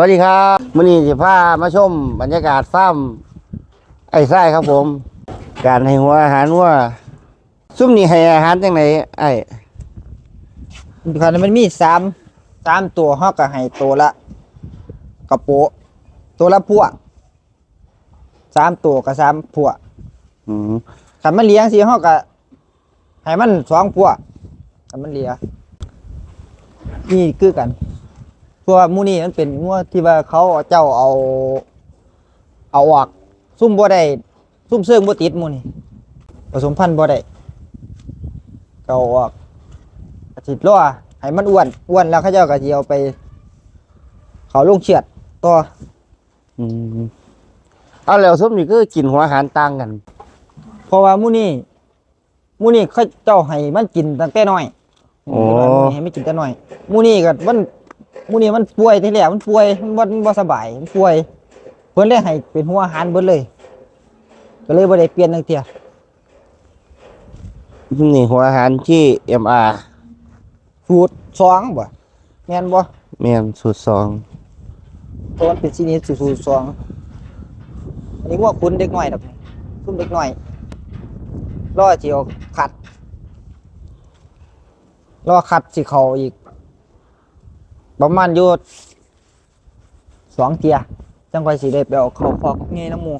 วัสดีครับมื่อนี้จะพามาชมบรรยากาศฟาร์มไอ้ไส้ครับผม การให้หัวอาหารวัว่าซุ่มนี่ให้อาหารจังไหนไอ้คันมันมีสามสามตัวเฮาก็ให้ตัวละ กระโปะตัวละพวกสามตัวกับสามพวกอืมคันมันเลี้ยงสิเฮาก็ให้มันสองพวกคันมันเลี้ยงนี่คือกัน เพราะว่าหมูนี่มันเป็นงัวที่ว่าเขาเอาเจ้าเอา เอาออกซุ่มบ่ได้ซุ่มเสื่องบ่ติดหมูนี่ผสมพันธุ์บ่ได้ก็เอาออกอาทิตย์ล่อให้มันอ้วนอ้วนแล้วเขาเจ้าก็สิเอาไป เขาลงเชือดต่ออืมเอาแล้วซุ่มนี่ก็กินหัวอาหารต่างกัน เพราะว่าหมูนี่หมูนี่เขาเจ้าให้มันกินตั้งแต่น้อยโอ้ให้มันกินแต่น้อยหมูนี่ก็มันห มูนี่มันป่วยทีแรกมันป่วยมันบ่มันบ่สบายมันป่วยเพิ่นเลยให้เป็นหัวอาหารเบิดเลย ก็เลยบ่ได้เปลี่ยนจังเที่ยนี่หัวอาหารที่เอ็มอาร์สูตรสองบ่แม่นบ่เมียนสูตรสองเพราะมันเป็นชนิดสูตรสองอันนี้ว่าคุณเด็กน้อยดอกคุณเด็กน้อยรอสิเอาขัดรอขัดสิเขาอีก ประมาณอยู่สองเทียจังไวสิได้ไปเอาเขาฟอกเงยน้ำหมู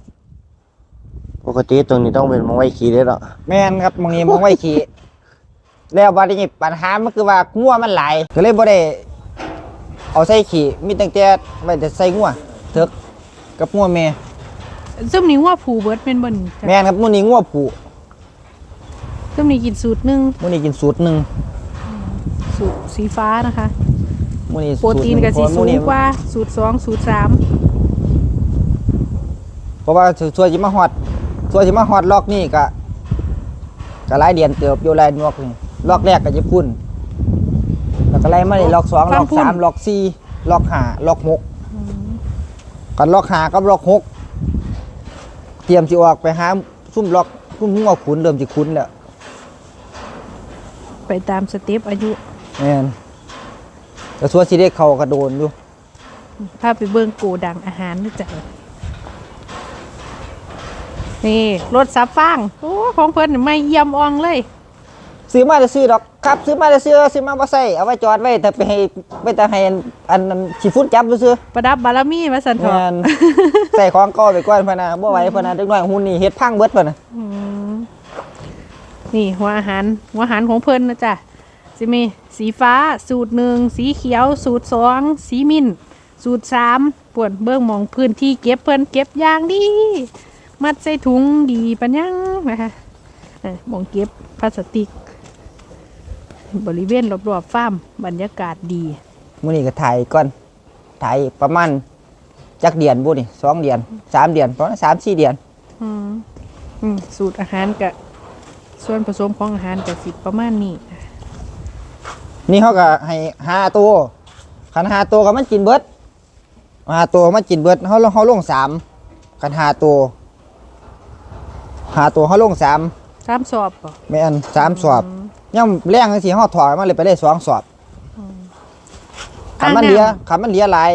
ปกติตรงนี้ต้องเป็นมองไว้ขี่ได้หรอแม่นครับมองนี้มองไว้ขี่แล้วบัดนี้ปัญหามันคือว่างัวมันหลายก็เลยบ่ได้เอาใส่ขี่มีตั้งแต่ไว้แต่ใส่งัวเถกกับงัวแม่ซุ่มนี้ว่าผูเบิร์ดเป็นบนจ้ะแม่นครับมื้อนี้งัวผูซุ่มนี้กินสูตรหนึ่งมื้อนี้กินสูตรหนึ่งสูตรสีฟ้านะคะ มื้อนี้โปรตีนกับสีสูสูตรหงนึ่กว่าสูตรสองสูตรสามเพราะว่าส่วนสิมาฮอดส่วนสิมาฮอดล็อกนี่ก็ก็หลายเดือนเติบอยู่หลายนวกนี่ล็อกแรกก็จะพุ่นแล้วก็ไล่มานี่ล็อกสองล็อกสามล็อกสี่ล็อกห้าล็อกหกกันล็อกห้ากับล็อกหกเตรียมสิออกไปหาซุ่มล็อกซุ่มหัวขุนเริ่มสิขุนแล้วไปตามสเต็ปอายุแม่น แต่ส่วนสิได้เข้ากระโดนอยู่พาไปเบิ่งโกดังอาหารด้วยจ้ะนี่รถซับฟางโอ้ของเพิ่นนี่ไม่เยี่ยมอ่องเลย ซื้อมาจะซื้อดอกครับซื้อมาจะซื้อซื้อมาบ่ใส่เอาไว้จอดไว้แต่ไปให้ไปแต่ให้อันอันอันสิฟุตจับซื้อประดับบารมีมาสันทอะงานใส่ของเก่อไปก่อนพะนะบ่ไหวพะนะเด็กน้อยหุ่นนี่เฮ็ดพังเบิดพะนะอืมนี่หัวอาหารหัวอาหารของเพิ่นนะจ๊ะ จะมีสีฟ้าสูตรหนึ่งสีเขียว สูตรสองสีมิ้นท์สูตรสามปวดเบื้องมองพื้นที่เก็บเพิ่นเก็บอย่างดีมัดใส่ถุงดีปัญญังนะคะเอ้ยหมองเก็บพลาสติก บริเวณรอบๆฟาร์มบรรยากาศดีมื้อนี้ก็ถ่ายก่อนถ่ายประมาณจักเดือนบ่นี่สองเดือนสามเดือนประมาณ3 4เดือนอืมอืมสูตรอาหารกับส่วนผสมของอาหารกับสิประมาณนี้นี่ เขาก็ให้หาตัวคันหาตัวก็มันกินเบิดหาตัวมันกินเบิดเฮาลงเฮาลงสามคันหาตัวหาตัวเฮาลงสามสามสอบป่ะแม่นสามสอบย่ำแรงจังซี่เฮาถอยมาเลยไปได้สองสอบคันมันเหลียคันมันเหลียหลาย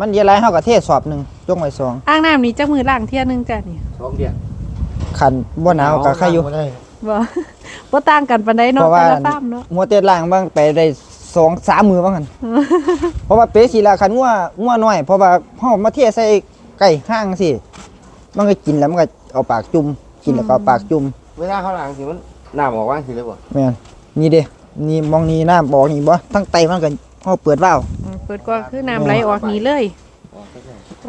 มันเหลียหลายเฮาก็เทสอบหนึงจงไว้สองอ่างน้ำนี่จักมือล่างเที่ยหนึงจ้ะนี่สองเดือนคันบ่หนาวก็ใครอยู่ บ่บ่ต่างกันปานใดเพเนาะราะว่าแต่ละฟาร์มเนาะมัวเตดล่างบ้างไปได้สองสามมือบ้างกันเพราะว่าเป๊สีละคันงัวงัวน้อยเพราะว่าเฮามาเทใส่ไก่ห้างสิมันก็กินแล้วมันก็เอาปากจุ่มกินแล้วก็เอาปากจุ่มเวลาเขาล้างสิมันน้ำออกว่างสิเลยบ่แม่นนี่เด้นี่มองนี่น้ำบอกนี่บ่ทั้งไตมันก็เฮาเปิดว่าวอืมเปิดก็คือน้ำไหลออกนี่เลย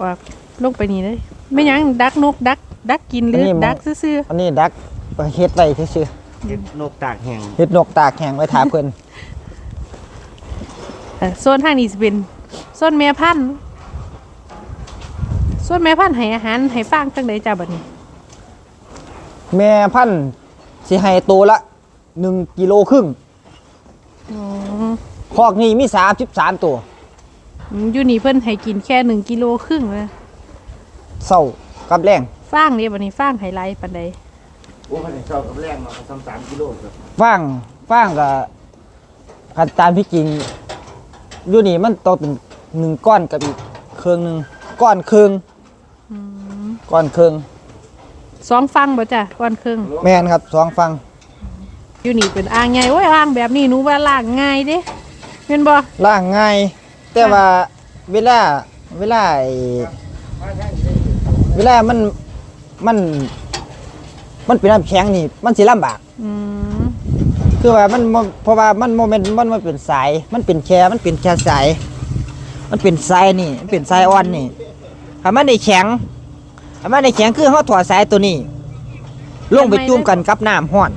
ออกลงไปนี่เลยไม่หยังดักนกดักดักกินหรือดักซื่ออันนี้ดัก เฮ็ดไว้ซื่อเห็ดนกตากแห้งๆเฮ็ดนกตากแห้งไว้ถาเพิ่นๆเอ่อโซนทางนี้สิเป็นโซนแม่พันธุ์โซนแม่พันธุ์ให้อาหารให้ฟางจังไดจ้ะบัดนี้แม่พันธุ์สิให้โตวละ1กิโลครึ่งอ๋อ คอกนี้มี33ตัวอืมอยู่นี่เพิ่นให้กินแค่หนึ่งกิโลครึ่งนะเศร้ากับแรง ฟางเนี่ยบัดนี้ฟางไฮไลท์ปานใด โอ้คันนี้ชอบกับแรงมาทำสามกิโลครับฟางฟางกับคันตามที่จริงอยู่นี่มันต้องเป็นหนึ่งก้อนกับอีกเครื่องหนึงก้อนเครื่องอืมก้อนเครื่องสองฟังบ่จ้ะก้อนครึ่งแม่นครับสองฟังอยู่นี่เป็นอ่างไงโอ้ยอ่างแบบนี้หนูว่าล้างง่ายเด้เป็นบ่ล่างง่ายแต่ว่าเวลาเวลาไอ้เวลามันมัน มันเป็นน้ำแข็งนี่ มันสิลำบาก อืมคือว่ามันบ่เพราะว่ามันโมเมนต์มันมันเป็นสาย มันเป็นแค่มันเป็นแค่สาย มันเป็นสายนี่มันเป็นสายอ่อนนี่ถ้ามันได้แข็งถ้ามันได้แข็งคือเฮาถอดสายตัวนี้ ลงไปจุ่มกันกับน้ำร้อน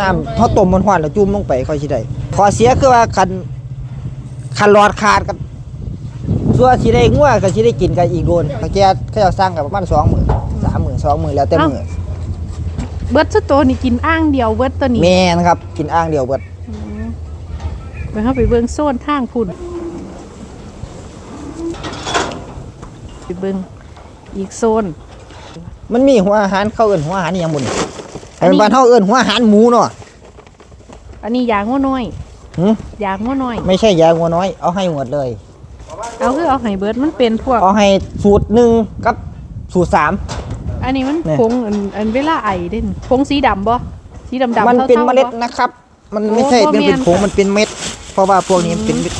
น้ำเฮาต้มมันร้อนแล้วจุ่มลงไปค่อยสิได้ข้อเสียคือว่าคันคันหลอดขาดกับส่วนสิได้งัวก็สิได้กินกันอีกโดนเขาแกเขาจะสร้างกับประมาณ2มื้อ3มื้อ2มื้อแล้วแต่มื้อ เบิดสุดโตวนี่กินอ่างเดียวเบิดตัวนี้แม่นครับ กินอ่างเดียวเบิดอืมไปเข้าไปเบิ่งโซนทางพุ่นไปเบิ่งอีกโซน มันมีหัวอาหารเข้าเอิ้นหัวอาหารอหยังบุญอันนี้ไอ้บ้านเฮาเอิ้นหัวอาหารหมูเนาะอันนี้ยางงัวน้อยหึยางงัวน้อย ไม่ใช่ยางัวน้อย เอาให้หมดเลย เอาคือเอาไห้เบิดมันเป็นพวก เอาให้สูตรหนึ่งกับสูตรสาม อันนี้มันเนี่ย ผงอันอันเวลาไอเด่นผงสีดำบ่สีดำๆมันเป็นท่าๆเมล็ดบ่นะครับ มันโอ้ไม่ใช่บ่เป็นแม่นเป็นผงค่ะมันเป็นเม็ด เพราะว่าพวกนี้มันเป็นเม็ด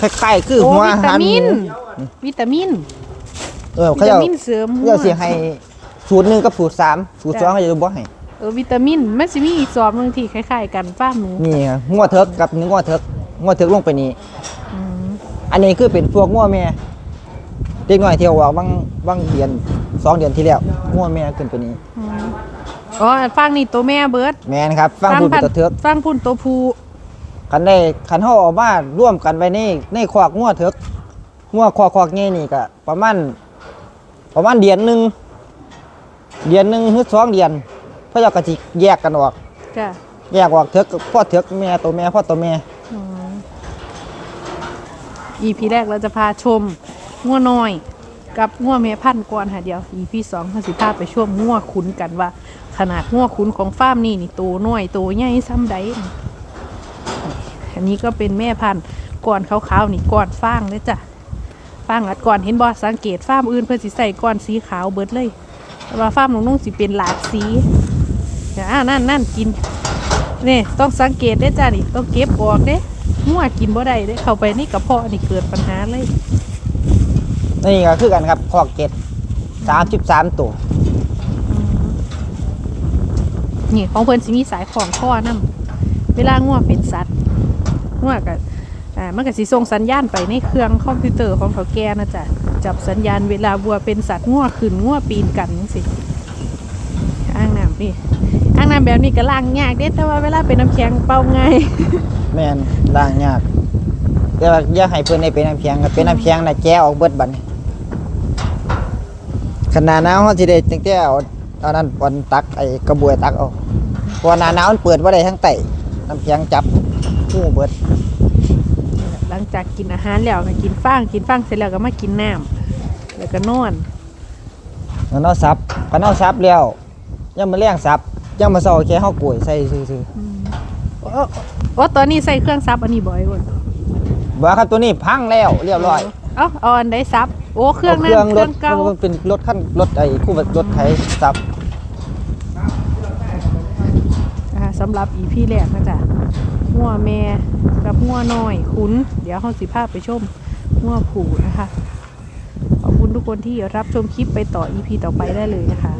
คล้ายๆคือโอ้หัววิอาหาตารหมิมูน วิตามิน เออวิเขาตาจะมินเสริมเขาจะเสียให้สูตรหนึ่งกับสูตรสามสูตรสองเขาจะบ่ให้เออวิตามินมันสิมีอีกสอบหนึงที่คล้ายๆ กันฟ้าร์มหนูนี่ครับงัวเถิกกับงัวเถิกงัวเถิกลงไปนี่อืมอันนี้คือเป็นพวกงัวแม่เด็กน้อยที่เอาออกบางบางเดือน สองเดือนที่แล้วงัวแม่ขึ้นไปนี้ อืมอ๋อฟังนี่ตัวแม่เบิดแม่นครับฟังพูดเป็นตัวเถิกฟังพุ่นตัวผู้คันได้คันเฮาเออกมาร่วมกันไว้ในในคอกงัวเถิกงัวคอกคอกงี้นี่ก็ประมาณประมาณเดือนหนึงเดือนหนึงหรือสองเดือนเพื่อจะกะสิแยกกันออก จ้ะแยกออกเถิกกับพ่อเถิกแม่ตัวแม่พ่อตัวแม่อืม EP แรกเราจะพาชมงัวน้อย กับงัวแม่พันก่อนค่ะเดียว EP สองเราสิพาไปช่วงงัวขุนกันว่า ขนาดงัวขุนของฟาร์มนี่นี่ตัวน้อยตัวใหญ่ซ้ำใดอันนี้ก็เป็นแม่พันธุ์ก่อนขาวๆนี่ก่อนฟางเลยจ้ะฟางอัดก่อนเห็นบอสังเกตฟาร์มอื่นเพื่อสิใส่ก่อนสีขาวเบิดเลยแต่ว่าฟาร์มน้องนุ่งสิเป็นหลากสีอ่านั่นนั่นกินนี่ต้องสังเกตได้จ้านี่ต้องเก็บออกเด้งัวกินบ่ได้เด้เข้าไปในกระเพาะนี่เกิดปัญหาเลย นี่ก็คือกันครับคอกเกตสามสิบสามตัวนี่ของเพิ่นสิมีสายของข้อนํเวลางัวเป็นสัตว์งัวก็อ่ามันก็สิส่งสัญญาณไปในเครื่องคอมพิวเตอร์ของเขาแกนะจ๊ะจับสัญญาณเวลาวัวเป็นสัตว์งัวขึ้นงัวปีนกันจังซี่อ่างน้ำนี่อ่างน้ำแบบนี้ก็ล้างยากเด้แต่ว่าเวลาเป็นน้ำแข็งเป่าง่ายแม่นล้างยากแต่ว่าอย่าให้เพิ่นได้เป็นน้ำแข็งครับเป็นน้ำแข็งน่ะแก้ออกเบิดบัดนี้ ขนาดหนาวเฮาสิได้ตั้งแต่เอาเอานั้นปอนตักไอ้กระบวยตักเอาเพราะว่าหน้าหนาวมันเปิดบ่ได้ทั้งไตน้ำแข็งจับหูเบิดหลังจากกินอาหารแล้วก็กินฟางกินฟางเสร็จแล้วก็มากินน้ำแล้วก็นอนแล้วเนาะซับคันเฮาซับแล้วยังมาแรงซับยังมาเซาแค่เฮาป่วยใส่ซื่อโอ้โอ้ตอนนี้ใส่เครื่องซับอันนี้บ่อยก่อนๆบ่ครับตัวนี้พังแล้วเรียบร้อย เอ้าเอาอันใดซับ โอ้เครื่องนั้นเครื่องเครรื่ถองเก่ามันเป็นรถคันรถไอ้คู่รถไถซับอ่าสำหรับอีพี่แรกนะจ๊ะงัวแม่กับงัวน้อยขุนเดี๋ยวเฮาสิพาไปชมงัวผูนะคะ ขอบคุณทุกคนที่รับชมคลิปไปต่ออีพีต่อไปได้เลยนะคะ